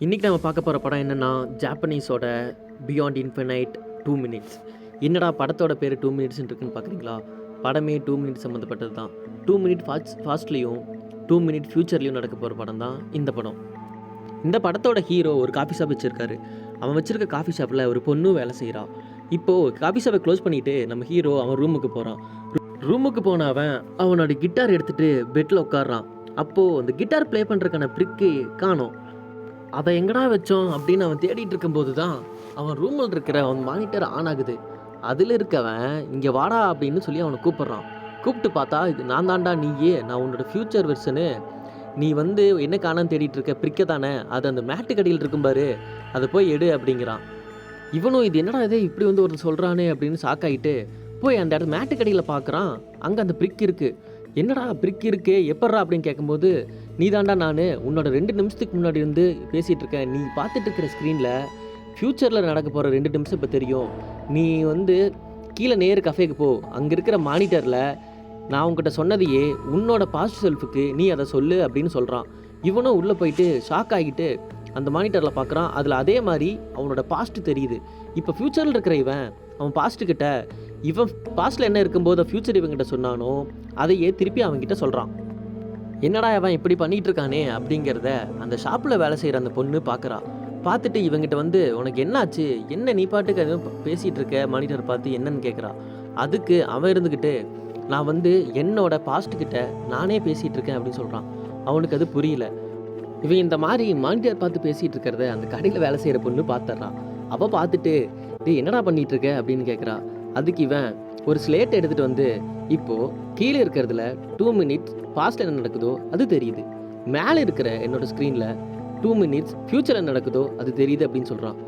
இன்றைக்கி நம்ம பார்க்க போகிற படம் என்னென்னா ஜாப்பனீஸோட பியாண்ட் இன்ஃபினைட் டூ மினிட்ஸ் என்னடா படத்தோட பேர் டூ மினிட்ஸ்னு இருக்குன்னு பார்க்குறீங்களா படமே டூ மினிட்ஸ் சம்மந்தப்பட்டது தான். டூ மினிட் ஃபாஸ்ட் ஃபாஸ்ட்லேயும் டூ மினிட் ஃப்யூச்சர்லேயும் நடக்க போகிற படம் தான் இந்த படம். இந்த படத்தோட ஹீரோ ஒரு காஃபி ஷாப் வச்சுருக்காரு. அவன் வச்சிருக்க காஃபி ஷாப்பில் ஒரு பொண்ணு வேலை செய்கிறான் இப்போது காஃபி ஷாப்பை க்ளோஸ் பண்ணிவிட்டு நம்ம ஹீரோ அவன் ரூமுக்கு போகிறான் ரூமுக்கு போன அவன் அவனோட கிட்டார் எடுத்துகிட்டு பெட்டில் உட்காடுறான் அப்போது அந்த கிட்டார் ப்ளே பண்ணுறதுக்கான ப்ரிக்கு காணோம். அதை எங்கடா வச்சோம் அப்படின்னு அவன் தேடிட்டு இருக்கும்போது தான் அவன் ரூமில் இருக்கிற அவன் மானிட்டர் ஆன் ஆகுது அதில் இருக்கவன் இங்கே வாடா அப்படின்னு சொல்லி அவனை கூப்பிட்றான். கூப்பிட்டு பார்த்தா இது நான் தாண்டா நீயே. நான் உன்னோட ஃப்யூச்சர் வெர்ஷனு நீ வந்து என்ன காணான்னு தேடிட்டு இருக்க? பிரிக்க தானே. அது அந்த மேட்டுக்கடியில் இருக்கும் பாரு. அதை போய் எடு அப்படிங்கிறான். இவனும் இது என்னடா இது? இப்படி வந்து ஒருத்தன் சொல்கிறானே அப்படின்னு ஷாக் ஆகிட்டு போய் அந்த இடத்து மேட்டு பார்க்குறான் அங்கே அந்த பிரிக் இருக்குது என்னடா பிரிக்கி இருக்கு எப்பட்றா அப்படின்னு கேட்கும்போது நீ தாண்டா நான் உன்னோட ரெண்டு நிமிஷத்துக்கு முன்னாடி இருந்து பேசிகிட்டு இருக்கேன். நீ பார்த்துட்டு இருக்கிற ஸ்க்ரீனில் ஃப்யூச்சரில் நடக்க போகிற ரெண்டு நிமிஷம் இப்போ தெரியும். நீ வந்து கீழே நேரு கஃபேக்கு போ. அங்கே இருக்கிற மானிட்டரில் நான் உங்ககிட்ட சொன்னதையே உன்னோட பாஸ்ட் செல்ஃபுக்கு நீ அதை சொல்லு அப்படின்னு சொல்கிறான் இவனும் உள்ளே போயிட்டு ஷாக் ஆகிட்டு அந்த மானிட்டரில் பார்க்குறான் அதில் அதே மாதிரி அவனோட பாஸ்ட்டு தெரியுது. இப்போ ஃப்யூச்சரில் இருக்கிற இவன் அவன் பாஸ்ட்டு கிட்ட இவன் பாஸ்ட்டில் என்ன இருக்கும்போது ஃப்யூச்சர் இவங்கிட்ட சொன்னானோ அதையே திருப்பி அவன்கிட்ட சொல்கிறான் என்னடா அவன் இப்படி பண்ணிகிட்டு இருக்கானே அப்படிங்கிறத அந்த ஷாப்பில் வேலை செய்கிற அந்த பொண்ணு பார்க்குறா பார்த்துட்டு இவங்கிட்ட வந்து உனக்கு என்னாச்சு? என்ன நீ பாட்டுக்கு அதுவும் பேசிகிட்டு இருக்க? மானிட்டர் பார்த்து என்னன்னு கேட்குறா அதுக்கு அவன் இருந்துக்கிட்டு நான் வந்து என்னோட பாஸ்ட்டுக்கிட்ட நானே பேசிகிட்டு இருக்கேன் அப்படின்னு சொல்கிறான் அவனுக்கு அது புரியல. இவன் இந்த மாதிரி மானிட்டர் பார்த்து பேசிகிட்டு இருக்கிறத அந்த கடையில் வேலை செய்கிற பொண்ணு பார்த்துட்றான் அவள் பார்த்துட்டு டேய் என்னடா பண்ணிகிட்டு இருக்க? அப்படின்னு கேட்குறா அதுக்கு இவன் ஒரு ஸ்லேட் எடுத்துகிட்டு வந்து இப்போது கீழே இருக்கிறதுல டூ மினிட்ஸ் பாஸ்ட் என்ன நடக்குதோ அது தெரியுது. மேலே இருக்கிற என்னோடய ஸ்க்ரீனில் டூ மினிட்ஸ் ஃப்யூச்சர் என்ன நடக்குதோ அது தெரியுது அப்படின்னு சொல்கிறான்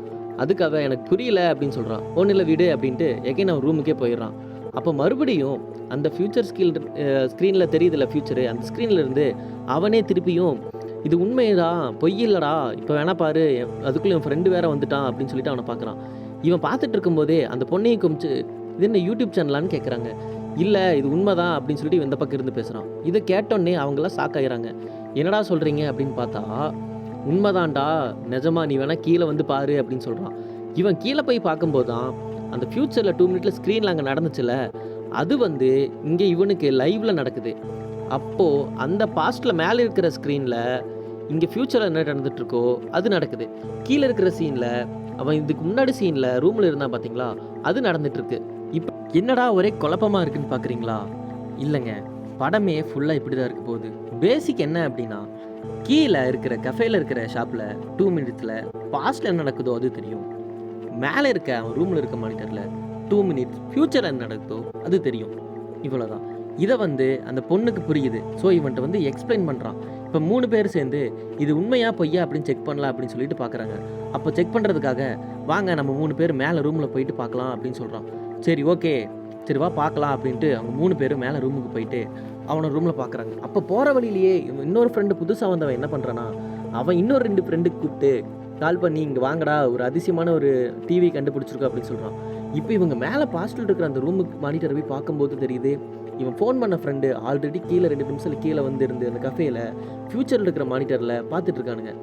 அதுக்காக எனக்கு புரியல அப்படின்னு சொல்கிறான் ஒன்றும் இல்லை விடு அப்படின்ட்டு எகைன் அவன் ரூமுக்கே போயிடுறான். அப்போ மறுபடியும் அந்த ஃப்யூச்சர் ஸ்கில் ஸ்க்ரீனில் தெரியுதுல்ல ஃப்யூச்சரு அந்த ஸ்க்ரீனில் இருந்து அவனே திருப்பியும் இது உண்மையடா பொய் இல்லடா இப்போ வேணா பாரு அதுக்குள்ளே என் ஃப்ரெண்டு வேற வந்துட்டான் அப்படின்னு சொல்லிட்டு அவனை பார்க்குறான். இவன் பார்த்துட்டு இருக்கும்போதே அந்த பொண்ணையும் குமிச்சு இது என்ன யூடியூப் சேனலான்னு கேட்குறாங்க இல்லை இது உண்மைதான் அப்படின்னு சொல்லிட்டு இந்த பக்கம் இருந்து பேசுகிறான் இதை கேட்டோன்னே அவங்களாம் ஷாக் ஆகிறாங்க என்னடா சொல்கிறீங்க அப்படின்னு பார்த்தா உண்மைதான்டா நிஜமா நீ வேணால் கீழே வந்து பாரு அப்படின்னு சொல்கிறான் இவன் கீழே போய் பார்க்கும்போது தான் அந்த ஃப்யூச்சரில் டூ மினிட்ல ஸ்க்ரீனில் அங்கே நடந்துச்சுல அது வந்து இங்கே இவனுக்கு லைவ்ல நடக்குது. அப்போது அந்த பாஸ்ட்டில் மேலே இருக்கிற ஸ்க்ரீனில் இங்கே ஃப்யூச்சரில் என்ன நடந்துட்டுருக்கோ அது நடக்குது. கீழே இருக்கிற சீனில் அவன் இதுக்கு முன்னாடி சீனில் ரூமில் இருந்தான் பார்த்தீங்களா அது நடந்துட்டுருக்கு. என்னடா ஒரே குழப்பமா இருக்குன்னு பார்க்குறீங்களா இல்லைங்க படமே ஃபுல்லாக இப்படி தான் இருக்க போகுது. பேசிக் என்ன அப்படின்னா கீழே இருக்கிற கஃபேல இருக்கிற ஷாப்பில் டூ மினிட்ஸில் பாஸ்ட்டில் என்ன நடக்குதோ அது தெரியும். மேலே இருக்க அவன் ரூமில் இருக்க மானிட்டரில் டூ மினிட்ஸ் ஃப்யூச்சரில் என்ன நடக்குதோ அது தெரியும். இவ்வளோதான் இதை வந்து அந்த பொண்ணுக்கு புரியுது. ஸோ இவன்ட்ட வந்து எக்ஸ்பிளைன் பண்ணுறான் இப்போ மூணு பேர் சேர்ந்து இது உண்மையா பொய்யா அப்படின்னு செக் பண்ணலாம் அப்படின்னு சொல்லிட்டு பார்க்குறாங்க அப்போ செக் பண்ணுறதுக்காக வாங்க நம்ம மூணு பேர் மேலே ரூமில் போயிட்டு பார்க்கலாம் அப்படின்னு சொல்கிறான் சரி ஓகே. சரி வா பார்க்கலாம் அப்படின்ட்டு அவங்க மூணு பேரும் மேலே ரூமுக்கு போயிட்டு அவனை ரூமில் பார்க்குறாங்க அப்போ போகிற வழியிலேயே இவன் இன்னொரு ஃப்ரெண்டு புதுசாக வந்தவன் என்ன பண்ணுறான்னா அவன் இன்னொரு ரெண்டு ஃப்ரெண்டுக்கு கூப்பிட்டு கால் பண்ணி இங்கே வாங்கடா ஒரு அதிசயமான ஒரு டிவி கண்டுபிடிச்சிருக்கோம் அப்படின்னு சொல்கிறான் இப்போ இவங்க மேலே பாஸ்டில் இருக்கிற அந்த ரூமுக்கு மானிட்டர் போய் பார்க்கும்போது தெரியுது இவன் ஃபோன் பண்ண ஃப்ரெண்டு ஆல்ரெடி கீழே ரெண்டு நிமிஷத்தில் கீழே வந்து இருந்து அந்த கஃபேயில் ஃப்யூச்சரில் இருக்கிற மானிட்டரில் பார்த்துட்ருக்கானுங்க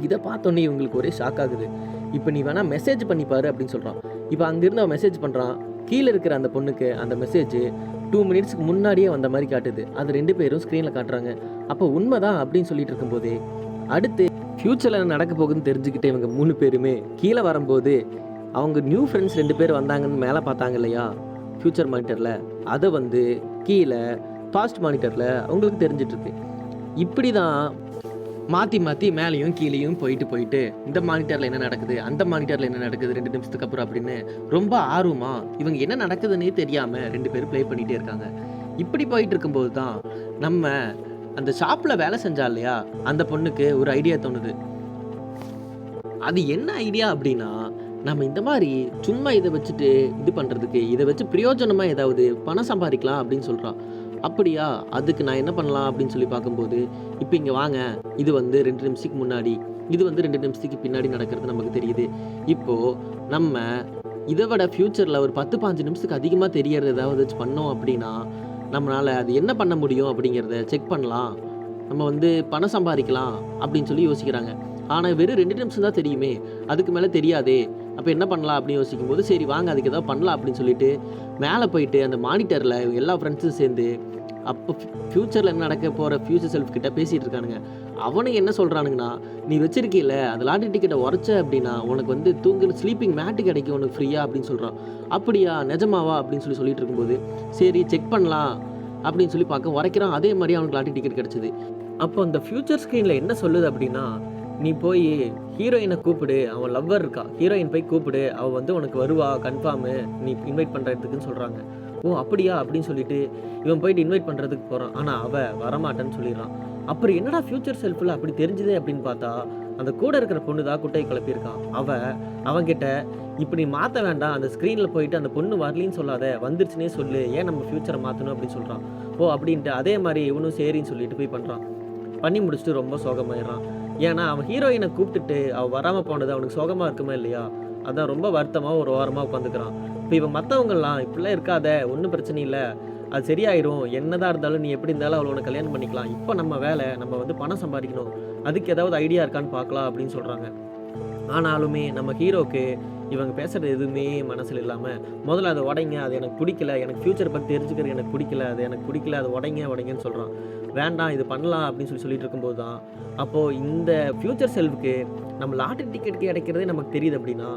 இதை பார்த்தோன்னே இவங்களுக்கு ஒரே ஷாக் ஆகுது. இப்போ நீ வேணால் மெசேஜ் பண்ணிப்பாரு அப்படின்னு சொல்கிறான் இப்போ அங்கேருந்து அவன் மெசேஜ் பண்ணுறான் கீழே இருக்கிற அந்த பொண்ணுக்கு அந்த மெசேஜ் டூ மினிட்ஸ்க்கு முன்னாடியே வந்த மாதிரி காட்டுது. அது ரெண்டு பேரும் ஸ்க்ரீனில் காட்டுறாங்க. அப்போ உண்மைதான் அப்படின்னு சொல்லிட்டு இருக்கும்போது அடுத்து ஃப்யூச்சரில் நடக்க போகுதுன்னு தெரிஞ்சுக்கிட்டு இவங்க மூணு பேருமே கீழே வரும்போது அவங்க நியூ ஃப்ரெண்ட்ஸ் ரெண்டு பேர் வந்தாங்கன்னு மேலே பார்த்தாங்க இல்லையா? ஃப்யூச்சர் மானிட்டரில் அதை வந்து கீழே பாஸ்ட் மானிட்டரில் அவங்களுக்கு தெரிஞ்சிட்ருக்கு இப்படி தான் மாற்றி மாற்றி மேலேயும் கீழேயும் போயிட்டு போயிட்டு இந்த மானிட்டரில் என்ன நடக்குது அந்த மானிட்டரில் என்ன நடக்குது ரெண்டு நிமிஷத்துக்கு அப்புறம் அப்படின்னு ரொம்ப ஆர்வமாக இவங்க என்ன நடக்குதுன்னே தெரியாமல் ரெண்டு பேரும் ப்ளே பண்ணிகிட்டே இருக்காங்க. இப்படி போயிட்டு இருக்கும்போது தான் நம்ம அந்த ஷாப்பில் வேலை செஞ்சா இல்லையா அந்த பொண்ணுக்கு ஒரு ஐடியா தோணுது. அது என்ன ஐடியா அப்படின்னா நம்ம இந்த மாதிரி சும்மா இதை வச்சுட்டு இது பண்ணுறதுக்கு இதை வச்சு பிரயோஜனமாக ஏதாவது பணம் சம்பாதிக்கலாம் அப்படின்னு சொல்கிறான் அப்படியா? அதுக்கு நான் என்ன பண்ணலாம் அப்படின்னு சொல்லி பார்க்கும்போது இப்போ இங்கே வாங்க. இது வந்து ரெண்டு நிமிஷத்துக்கு முன்னாடி. இது வந்து ரெண்டு நிமிஷத்துக்கு பின்னாடி நடக்கிறது நமக்கு தெரியுது. இப்போது நம்ம இதை விட ஃப்யூச்சரில் ஒரு பத்து பாஞ்சு நிமிஷத்துக்கு அதிகமாக தெரியறது ஏதாவது வச்சு பண்ணோம் அப்படின்னா நம்மளால் அது என்ன பண்ண முடியும் அப்படிங்கிறத செக் பண்ணலாம். நம்ம வந்து பணம் சம்பாதிக்கலாம் அப்படின்னு சொல்லி யோசிக்கிறாங்க. ஆனால் வெறும் ரெண்டு நிமிஷம் தான் தெரியுமே. அதுக்கு மேலே தெரியாதே. அப்போ என்ன பண்ணலாம் அப்படின்னு யோசிக்கும் போது சரி வாங்க அதுக்கு ஏதாவது பண்ணலாம் அப்படின்னு சொல்லிட்டு மேலே போயிட்டு அந்த மானிட்டரில் எல்லா ஃப்ரெண்ட்ஸும் சேர்ந்து அப்போ ஃப்யூச்சரில் என்ன நடக்க போகிற ஃப்யூச்சர் செல்ஃப் கிட்ட பேசிகிட்டு இருக்கானுங்க. அவனுங்க என்ன சொல்கிறானுங்கன்னா நீ வச்சிருக்கீல அந்த லாட்டரி டிக்கெட்டை உரைச்ச அப்படின்னா உனக்கு வந்து தூங்குற ஸ்லீப்பிங் மேட்டு கிடைக்கும் உனக்கு ஃப்ரீயா அப்படின்னு சொல்கிறான் அப்படியா நிஜமாவா? அப்படின்னு சொல்லி சொல்லிட்டு இருக்கும்போது சரி செக் பண்ணலாம் அப்படின்னு சொல்லி பார்க்க உரைக்கிறான். அதே மாதிரி அவனுக்கு லாட்டரி டிக்கெட் கிடச்சிது. அப்போ அந்த ஃப்யூச்சர் ஸ்க்ரீனில் என்ன சொல்லுது அப்படின்னா நீ போய் ஹீரோயினை கூப்பிடு அவன் லவ்வர் இருக்கா? ஹீரோயின் போய் கூப்பிடு அவள் வந்து உனக்கு வருவா கன்ஃபார்மு நீ இன்வைட் பண்ணுறதுக்குன்னு சொல்கிறாங்க ஓ அப்படியா? அப்படின்னு சொல்லிட்டு இவன் போயிட்டு இன்வைட் பண்ணுறதுக்கு போகிறான் ஆனால் அவள் வரமாட்டேன்னு சொல்லிடுறான். அப்புறம் என்னடா ஃப்யூச்சர் செல்ஃபில் அப்படி தெரிஞ்சுதே அப்படின்னு பார்த்தா அந்த கூட இருக்கிற பொண்ணு தான் குட்டையை கிளப்பியிருக்கான் அவன் அவங்கிட்ட இப்படி மாற்ற வேண்டாம். அந்த ஸ்க்ரீனில் போயிட்டு அந்த பொண்ணு வரலின்னு சொல்லாத. வந்துருச்சுனே சொல்லு. ஏன் நம்ம ஃப்யூச்சரை மாற்றணும் அப்படின்னு சொல்கிறான் ஓ அப்படின்ட்டு அதே மாதிரி இவனும் சரின்னு சொல்லிட்டு போய் பண்ணுறான் பண்ணி முடிச்சுட்டு ரொம்ப சோகமாயிடுறான். ஏன்னா அவன் ஹீரோயினை கூப்பிட்டுட்டு அவள் வராமல் போனது அவனுக்கு சோகமாக இருக்குமா இல்லையா? அதான் ரொம்ப வருத்தமாக ஒரு ஓரமாக உட்காந்துக்கிறான். இப்போ இவன் மற்றவங்கலாம் இப்படிலாம் இருக்காத ஒன்றும் பிரச்சனை இல்லை. அது சரியாயிரும். என்னதான் இருந்தாலும் நீ எப்படி இருந்தாலும் அவளை உனக்கு கல்யாணம் பண்ணிக்கலாம். இப்போ நம்ம வேலை நம்ம வந்து பணம் சம்பாதிக்கணும். அதுக்கு ஏதாவது ஐடியா இருக்கான்னு பார்க்கலாம் அப்படின்னு சொல்கிறாங்க ஆனாலுமே நம்ம ஹீரோக்கு இவங்க பேசுகிறது எதுவுமே மனசில் இல்லாமல் முதல்ல அதை உடைங்க அது எனக்கு பிடிக்கல. எனக்கு ஃப்யூச்சர் பற்றி தெரிஞ்சுக்கிறது எனக்கு பிடிக்கல. அது எனக்கு பிடிக்கல. அது உடைங்க உடைங்கன்னு சொல்கிறான் வேண்டாம் இது பண்ணலாம் அப்படின்னு சொல்லி சொல்லிட்டு இருக்கும்போது தான் அப்போது இந்த ஃப்யூச்சர் செல்ஃபுக்கு நம்ம லாட்டரி டிக்கெட் கிடைக்கிறதே நமக்கு தெரியுது அப்படின்னா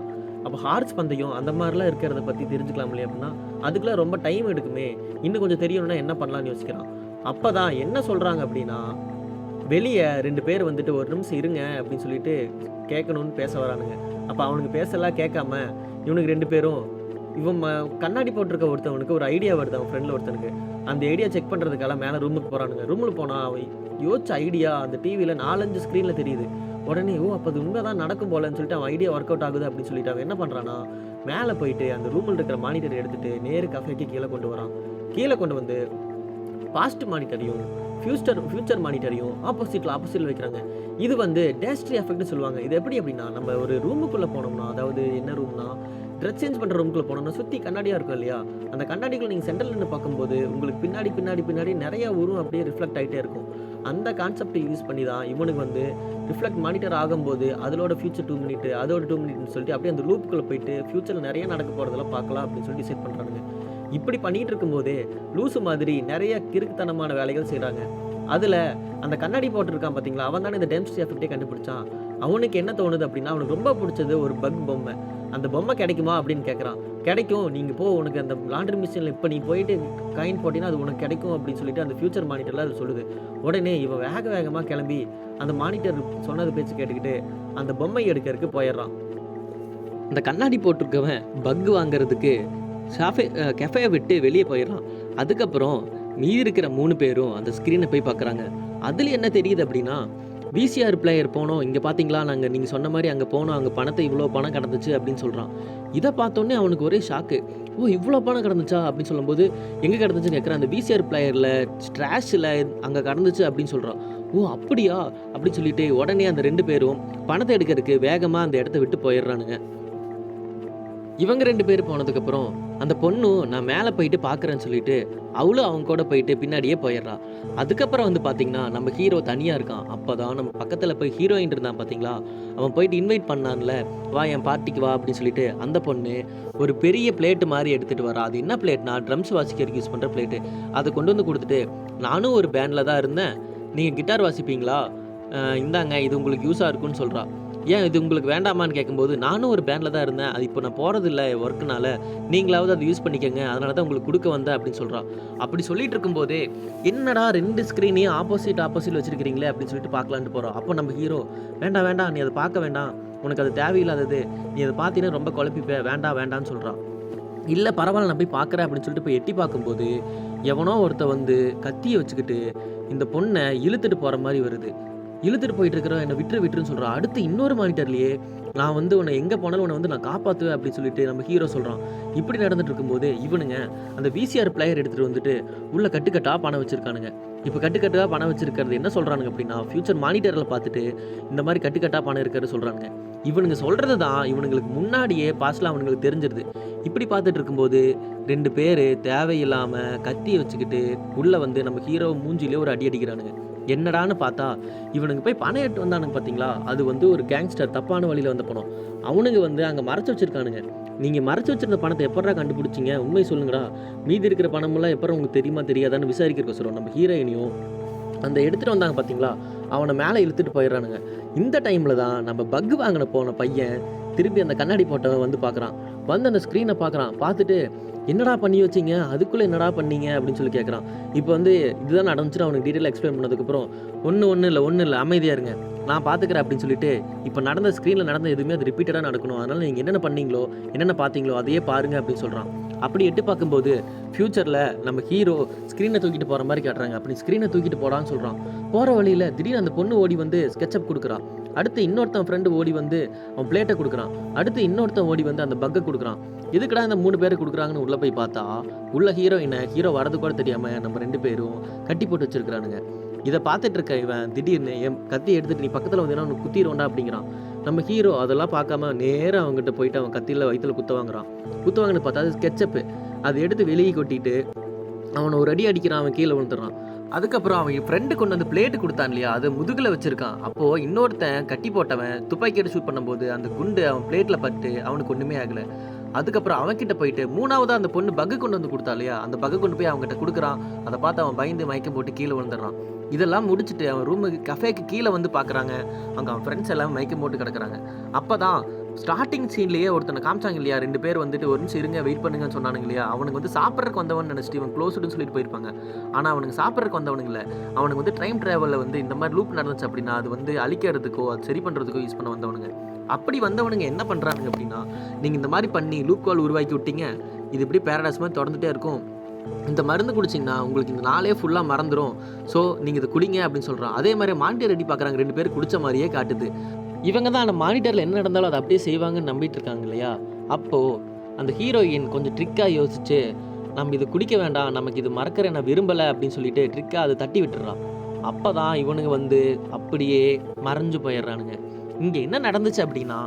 அப்போ ஹார்ஸ் பந்தயம் அந்த மாதிரிலாம் இருக்கிறத பற்றி தெரிஞ்சுக்கலாம் இல்லையா அப்படின்னா அதுக்கெலாம் ரொம்ப டைம் எடுக்குமே. இன்னும் கொஞ்சம் தெரியணும்னா என்ன பண்ணலாம்னு யோசிக்கிறான். அப்போ தான் என்ன சொல்கிறாங்க அப்படின்னா வெளியே ரெண்டு பேர் வந்துட்டு ஒரு நிமிஷம் இருங்க அப்படின்னு சொல்லிட்டு கேட்கணும்னு பேச வரானுங்க. அப்போ அவனுக்கு பேசலாம் கேட்காம இவனுக்கு ரெண்டு பேரும் இவன் ம- கண்ணாடி போட்டிருக்க ஒருத்தவனுக்கு ஒரு ஐடியா வருது அவன் ஃப்ரெண்டில் ஒருத்தனுக்கு. அந்த ஐடியா செக் பண்ணுறதுக்காக மேலே ரூமுக்கு போகிறானுங்க ரூமில் போனால் அவன் யோசிச்ச ஐடியா அந்த டிவியில் நாலஞ்சு ஸ்க்ரீனில் தெரியுது. உடனே ஓ அப்போ அது உண்மை தான் நடக்கும் போலன்னு சொல்லிட்டு அவன் ஐடியா ஒர்க் அவுட் ஆகுது அப்படின்னு சொல்லிட்டு அவன் என்ன பண்ணுறான்னா மேலே போயிட்டு அந்த ரூமில் இருக்கிற மானிட்டர் எடுத்துகிட்டு நேரு கஃபேக்கு கீழே கொண்டு வரான். கீழே கொண்டு வந்து பாஸ்ட் மானிட்டரையும் ஃபியூச்சர் ஃபியூச்சர் மானிட்டரையும் ஆப்போசிட்டில் ஆப்போசிட்டில் வைக்கிறாங்க. இது வந்து டேஸ்ட்ரி எஃபெக்ட்னு சொல்லுவாங்க. இது எப்படி அப்படின்னா நம்ம ஒரு ரூமுக்குள்ளே போனோம்னா அதாவது என்ன ரூம்னா ட்ரெஸ் சேஞ்ச் பண்ணுற ரூம்குள்ளே போனோம்னா சுற்றி கண்ணாடியாக இருக்கும் இல்லையா? அந்த கண்ணாடிக்குள்ள நீங்கள் சென்டரில் நின்று பார்க்கும்போது உங்களுக்கு பின்னாடி பின்னாடி பின்னாடி நிறைய உருவம் அப்படியே ரிஃப்ளெக்ட் ஆகிட்டே இருக்கும். அந்த கான்செப்டை யூஸ் பண்ணி தான் இவனுக்கு வந்து ரிஃப்ளெக்ட் மானிட்டர் ஆகும்போது அதோட ஃபியூச்சர் டூ மினிட் அதோட டூ மினிட்னு சொல்லிட்டு அப்படியே அந்த லூப்புக்குள்ளே போயிட்டு ஃபியூச்சரில் நிறைய நடக்க போகிறதெல்லாம் பார்க்கலாம் அப்படின்னு சொல்லி டிசைட் பண்ணுறாங்க இப்படி பண்ணிகிட்டு இருக்கும்போதே லூசு மாதிரி நிறைய கிறுக்குத்தனமான வேலைகள் செய்கிறாங்க அதில் அந்த கண்ணாடி போட்டிருக்கான் பார்த்தீங்களா அவன் தானே இந்த டெம்ஸ்டி எஃபெக்டே கண்டுபிடிச்சான். அவனுக்கு என்ன தோணுது அப்படின்னா அவனுக்கு ரொம்ப பிடிச்சது ஒரு பக் பொம்மை. அந்த பொம்மை கிடைக்குமா அப்படின்னு கேட்குறான் கிடைக்கும் நீங்கள் போ உனக்கு அந்த லாண்ட்ரி மிஷினில் இப்போ நீ போயிட்டு காயின் போட்டினா அது உனக்கு கிடைக்கும் அப்படின்னு சொல்லிட்டு அந்த ஃபியூச்சர் மானிட்டரில் அது சொல்லுது. உடனே இவன் வேக வேகமாக கிளம்பி அந்த மானிட்டர் சொன்னது பேச்சு கேட்டுக்கிட்டு அந்த பொம்மை எடுக்கிறதுக்கு போயிடுறான். இந்த கண்ணாடி போட்டிருக்கவன் பக் வாங்குறதுக்கு ஷாஃபே கெஃபையை விட்டு வெளியே போயிடுறான். அதுக்கப்புறம் மீதி இருக்கிற மூணு பேரும் அந்த ஸ்க்ரீனை போய் பார்க்குறாங்க அதில் என்ன தெரியுது அப்படின்னா விசிஆர் பிளேயர் போனோம். இங்கே பார்த்தீங்களா நாங்கள் நீங்கள் சொன்ன மாதிரி அங்கே போனோம். அங்கே பணத்தை இவ்வளோ பணம் கிடந்துச்சு அப்படின்னு சொல்கிறான் இதை பார்த்தோன்னே அவனுக்கு ஒரே ஷாக்கு ஓ இவ்வளோ பணம் கிடந்துச்சா? அப்படின்னு சொல்லும்போது எங்கே கிடந்துச்சுன்னு கேட்குறேன் அந்த விசிஆர் பிளேயரில் ஸ்ட்ராஷில் அங்கே கிடந்துச்சு அப்படின்னு சொல்கிறான் ஓ அப்படியா? அப்படின்னு சொல்லிட்டு உடனே அந்த ரெண்டு பேரும் பணத்தை எடுக்கிறதுக்கு வேகமாக அந்த இடத்த விட்டு போயிடுறானுங்க. இவங்க ரெண்டு பேர் போனதுக்கப்புறம் அந்த பொண்ணும் நான் மேலே போயிட்டு பார்க்குறேன்னு சொல்லிட்டு அவளும் அவங்க கூட போயிட்டு பின்னாடியே போயிடுறா. அதுக்கப்புறம் வந்து பார்த்தீங்கன்னா நம்ம ஹீரோ தனியாக இருக்கான். அப்போ தான் நம்ம பக்கத்தில் போய் ஹீரோயின் இருந்தான் பார்த்தீங்களா? அவன் போயிட்டு இன்வைட் பண்ணான்ல. வா என் பார்ட்டிக்கு வா அப்படின்னு சொல்லிட்டு அந்த பொண்ணு ஒரு பெரிய பிளேட்டு மாதிரி எடுத்துகிட்டு வரா. அது என்ன பிளேட்னா ட்ரம்ஸ் வாசிக்கிறதுக்கு யூஸ் பண்ணுற பிளேட்டு அதை கொண்டு வந்து கொடுத்துட்டு நானும் ஒரு பேண்டில் தான் இருந்தேன். நீங்கள் கிட்டார் வாசிப்பீங்களா? இந்தாங்க இது உங்களுக்கு யூஸாக இருக்குன்னு சொல்கிறா ஏன் இது உங்களுக்கு வேண்டாமான்னு கேட்கும்போது நானும் ஒரு பேண்டில் தான் இருந்தேன். அது இப்போ நான் போகிறதில்ல ஒர்க்குனால நீங்களாவது அதை யூஸ் பண்ணிக்கோங்க. அதனால தான் உங்களுக்கு கொடுக்க வந்தேன் அப்படின்னு சொல்கிறான் அப்படி சொல்லிட்டு இருக்கும்போதே என்னடா ரெண்டு ஸ்க்ரீனையும் ஆப்போசிட் ஆப்போசிட் வச்சிருக்கிறீங்களே அப்படின்னு சொல்லிட்டு பார்க்கலான்ட்டு போகிறோம் அப்போ நம்ம ஹீரோ வேண்டாம் வேண்டாம் நீ அதை பார்க்க வேண்டாம். உனக்கு அது தேவையில்லாதது. நீ அதை பார்த்தீங்கன்னா ரொம்ப குழப்பிப்ப. வேண்டாம் வேண்டாம்னு சொல்கிறான் இல்லை பரவாயில்ல நான் போய் பார்க்குறேன் அப்படின்னு சொல்லிட்டு போய் எட்டி பார்க்கும்போது எவனோ ஒருத்த வந்து கத்தியை வச்சுக்கிட்டு இந்த பொண்ணை இழுத்துட்டு போகிற மாதிரி வருது. இழுத்துட்டு போயிட்டு இருக்கிற என்னை விட்டுரு விட்டுருன்னு சொல்கிறான் அடுத்து இன்னொரு மானிட்டர்லேயே நான் வந்து உன்னை எங்கே போனாலும் உன்னை வந்து நான் காப்பாற்றுவேன் அப்படின்னு சொல்லிட்டு நம்ம ஹீரோ சொல்கிறான் இப்படி நடந்துட்டு இருக்கும்போது இவனுங்க அந்த விசிஆர் பிளேயர் எடுத்துகிட்டு வந்துட்டு உள்ள கட்டுக்கட்டாக பணம் வச்சுருக்கானுங்க. இப்போ கட்டுக்கட்டாக பணம் வச்சிருக்கிறது என்ன சொல்கிறானுங்க அப்படின்னா ஃபியூச்சர் மானிட்டரில் பார்த்துட்டு இந்த மாதிரி கட்டுக்கட்டாக பணம் இருக்கிறது சொல்கிறாங்க இவனுங்க சொல்கிறது தான் இவனுங்களுக்கு முன்னாடியே பாஸ்டில் அவனுங்களுக்கு தெரிஞ்சிருது. இப்படி பார்த்துட்டு இருக்கும்போது ரெண்டு பேர் தேவையில்லாமல் கத்தியை வச்சுக்கிட்டு உள்ளே வந்து நம்ம ஹீரோ மூஞ்சிலே ஒரு அடி அடிக்கிறானுங்க. என்னடான்னு பார்த்தா இவனுங்க போய் பணம் எடுத்து வந்தானுங்க பார்த்தீங்களா? அது வந்து ஒரு கேங்ஸ்டர் தப்பான வழியில் வந்த பணம் அவனுங்க வந்து அங்கே மறைச்சு வச்சிருக்கானுங்க. நீங்கள் மறைச்சு வச்சிருந்த பணத்தை எப்படா கண்டுபிடிச்சிங்க? உண்மை சொல்லுங்கடா. மீதி இருக்கிற பணமெல்லாம் எப்பறம் உங்களுக்கு தெரியுமா தெரியாதான்னு விசாரிக்கிறக்க சொல்கிறோம் நம்ம ஹீரோயினியும் அந்த எடுத்துகிட்டு வந்தாங்க பார்த்தீங்களா? அவனை மேலே இழுத்துட்டு போயிடுறானுங்க. இந்த டைமில் தான் நம்ம பக் வாங்கின போன பையன் திருப்பி அந்த கண்ணாடி போட்டவன் வந்து பார்க்குறான். வந்து அந்த ஸ்க்ரீனை பார்க்குறான். பார்த்துட்டு என்னடா பண்ணி வச்சீங்க? அதுக்குள்ளே என்னடா பண்ணீங்க? அப்படின்னு சொல்லி கேட்குறான் இப்போ வந்து இதுதான் நடந்துச்சுன்னு அவனுக்கு டீட்டெயில் எக்ஸ்பிளைன் பண்ணதுக்கப்புறம் ஒன்று ஒன்றும் இல்லை ஒன்றும் இல்லை அமைதியாக இருங்க. நான் பார்த்துக்கிறேன் அப்படின்னு சொல்லிட்டு இப்போ நடந்த ஸ்க்ரீனில் நடந்த எதுவுமே அது ரிப்பீட்டடாக நடக்கணும். அதனால் நீங்கள் என்னென்ன பண்ணீங்களோ என்னென்ன பார்த்தீங்களோ அதையே பாருங்க அப்படின்னு சொல்கிறான் அப்படி எட்டு பார்க்கும்போது ஃப்யூச்சரில் நம்ம ஹீரோ ஸ்க்ரீனை தூக்கிட்டு போகிற மாதிரி காட்டுறாங்க. அப்படி ஸ்க்ரீனை தூக்கிட்டு போடான்னு சொல்கிறான் போகிற வழியில் திடீர்னு அந்த பொண்ணு ஓடி வந்து ஸ்கெட்சப் கொடுக்குறான் அடுத்து இன்னொருத்தன் ஃப்ரெண்டு ஓடி வந்து அவன் பிளேட்டை கொடுக்குறான். அடுத்து இன்னொருத்தன் ஓடி வந்து அந்த பக்கை கொடுக்குறான். இதுக்கடா இந்த மூணு பேர் கொடுக்குறாங்கன்னு உள்ளே போய் பார்த்தா உள்ள ஹீரோயினை ஹீரோ வரது கூட தெரியாமல் நம்ம ரெண்டு பேரும் கட்டி போட்டு வச்சிருக்கிறானுங்க. இதை பார்த்துட்டு இருக்க இவன் திடீர்னு என் கத்தி எடுத்துட்டு நீ பக்கத்தில் வந்தீங்கன்னா உனக்கு குத்திடுவோண்டா அப்படிங்கிறான். நம்ம ஹீரோ அதெல்லாம் பார்க்காம நேராக அவங்ககிட்ட போயிட்டு அவன் கத்தியில் வயிற்றுல குத்த வாங்குறான். குத்த வாங்கினு பார்த்தா அது ஸ்கெட்சப்பு அதை எடுத்து வெளியே கொட்டிட்டு அவனை ஒரு அடி அடிக்கிறான் அவன் கீழே விழுந்துடுறான். அதுக்கப்புறம் அவன் ஃப்ரெண்டு கொண்டு வந்து பிளேட்டு கொடுத்தான் இல்லையா? அது முதுகில் வச்சிருக்கான். அப்போது இன்னொருத்தன் கட்டி போட்டவன் துப்பாக்கி எடுத்து ஷூட் பண்ணும்போது அந்த குண்டு அவன் பிளேட்டில் பட்டு அவனுக்கு ஒன்றுமே ஆகலை. அதுக்கப்புறம் அவன்கிட்ட போயிட்டு மூணாவதா அந்த பொண்ணு பக்கு கொண்டு வந்து கொடுத்தா இல்லையா? அந்த பக்கு கொண்டு போய் அவங்ககிட்ட கொடுக்குறான். அதை பார்த்து அவன் பயந்து மயக்கம் போட்டு கீழே விழுந்துடுறான். இதெல்லாம் முடிச்சுட்டு அவன் ரூமுக்கு கஃபேக்கு கீழே வந்து பார்க்குறாங்க. அங்கே அவன் ஃப்ரெண்ட்ஸ் எல்லாம் மயக்கம் போட்டு கிடக்குறாங்க. அப்போ தான் ஸ்டார்டிங் சீன்லேயே ஒருத்தனை காமிச்சாங்க இல்லையா? ரெண்டு பேர் வந்துட்டு ஒரு நிமிஷம் இருங்க வெயிட் பண்ணுங்கன்னு சொன்னானுங்க இல்லையா? அவனுக்கு வந்து சாப்பிட்றதுக்கு வந்தவன் நினச்சிட்டு இவன் க்ளோஸ்டுன்னு சொல்லிட்டு போயிருப்பாங்க. ஆனால் அவனுக்கு சாப்பிட்றதுக்கு வந்தவனுங்க இல்லை. அவனுக்கு வந்து டைம் ட்ராவலில் வந்து இந்த மாதிரி லூப் நடந்துச்சு அப்படின்னா அது வந்து அழிக்கிறதுக்கோ அது சரி பண்ணுறதுக்கோ யூஸ் பண்ண வந்தவனுங்க. அப்படி வந்தவனுங்க என்ன பண்ணுறானுங்க அப்படின்னா நீங்கள் இந்த மாதிரி பண்ணி லூப் கால் உருவாக்கி விட்டீங்க. இது இப்படி பேரடாஸ் மாதிரி தொடர்ந்துட்டே இருக்கும். இந்த மருந்து குடிச்சிங்கன்னா உங்களுக்கு இந்த நாளே ஃபுல்லாக மறந்துடும் ஸோ நீங்கள் இதை குடிங்க அப்படின்னு சொல்கிறான் அதே மாதிரி மாண்டிய ரெடி பார்க்குறாங்க ரெண்டு பேர் குடித்த மாதிரியே காட்டுது. இவங்க தான் அந்த மானிட்டரில் என்ன நடந்தாலும் அதை அப்படியே செய்வாங்கன்னு நம்பிட்டு இருக்காங்க இல்லையா? அப்போது அந்த ஹீரோயின் கொஞ்சம் ட்ரிக்காக யோசிச்சு நம்ம இது குடிக்க வேண்டாம் நமக்கு இது மறக்கிற நான் விரும்பலை அப்படின்னு சொல்லிட்டு ட்ரிக்காக அதை தட்டி விட்டுறான். அப்போ தான் இவனுங்க வந்து அப்படியே மறைஞ்சு போயிடுறானுங்க. இங்கே என்ன நடந்துச்சு அப்படின்னா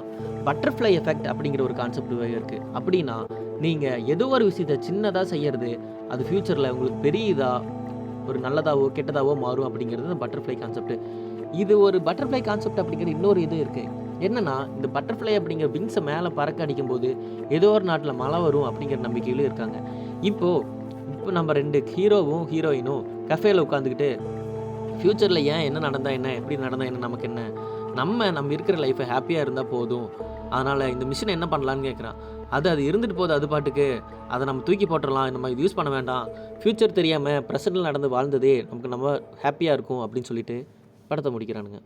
பட்டர்ஃப்ளை எஃபெக்ட் அப்படிங்கிற ஒரு கான்செப்ட் இருக்குது அப்படின்னா நீங்கள் ஏதோ ஒரு விஷயத்தை சின்னதாக செய்யறது அது ஃப்யூச்சரில் உங்களுக்கு பெரிய இதாக ஒரு நல்லதாவோ கெட்டதாவோ மாறும் அப்படிங்கிறது இந்த பட்டர்ஃப்ளை கான்செப்ட் இது ஒரு பட்டர்ஃப்ளை கான்செப்ட் அப்படிங்கிற இன்னொரு இது இருக்குது என்னென்னா இந்த பட்டர்ஃப்ளை அப்படிங்கிற விங்ஸை மேலே பறக்க அடிக்கும்போது ஏதோ ஒரு நாட்டில் மழை வரும் அப்படிங்கிற நம்பிக்கையிலும் இருக்காங்க. இப்போது இப்போ நம்ம ரெண்டு ஹீரோவும் ஹீரோயினும் கஃபேல உட்காந்துக்கிட்டு ஃப்யூச்சரில் ஏன் என்ன நடந்தால் என்ன எப்படி நடந்தால் என்ன நமக்கு என்ன? நம்ம நம்ம இருக்கிற லைஃப்பை ஹாப்பியாக இருந்தால் போதும். அதனால் இந்த மிஷினை என்ன பண்ணலான்னு கேட்குறான் அது அது இருந்துட்டு போகுது அது பாட்டுக்கு. அதை நம்ம தூக்கி போட்டுடலாம் நம்ம இது யூஸ் பண்ண வேண்டாம். ஃப்யூச்சர் தெரியாமல் ப்ரெசண்டில் நடந்து வாழ்ந்ததே நமக்கு நம்ம ஹாப்பியாக இருக்கும் அப்படின்னு சொல்லிட்டு படத்தை முடிக்கிறானுங்க.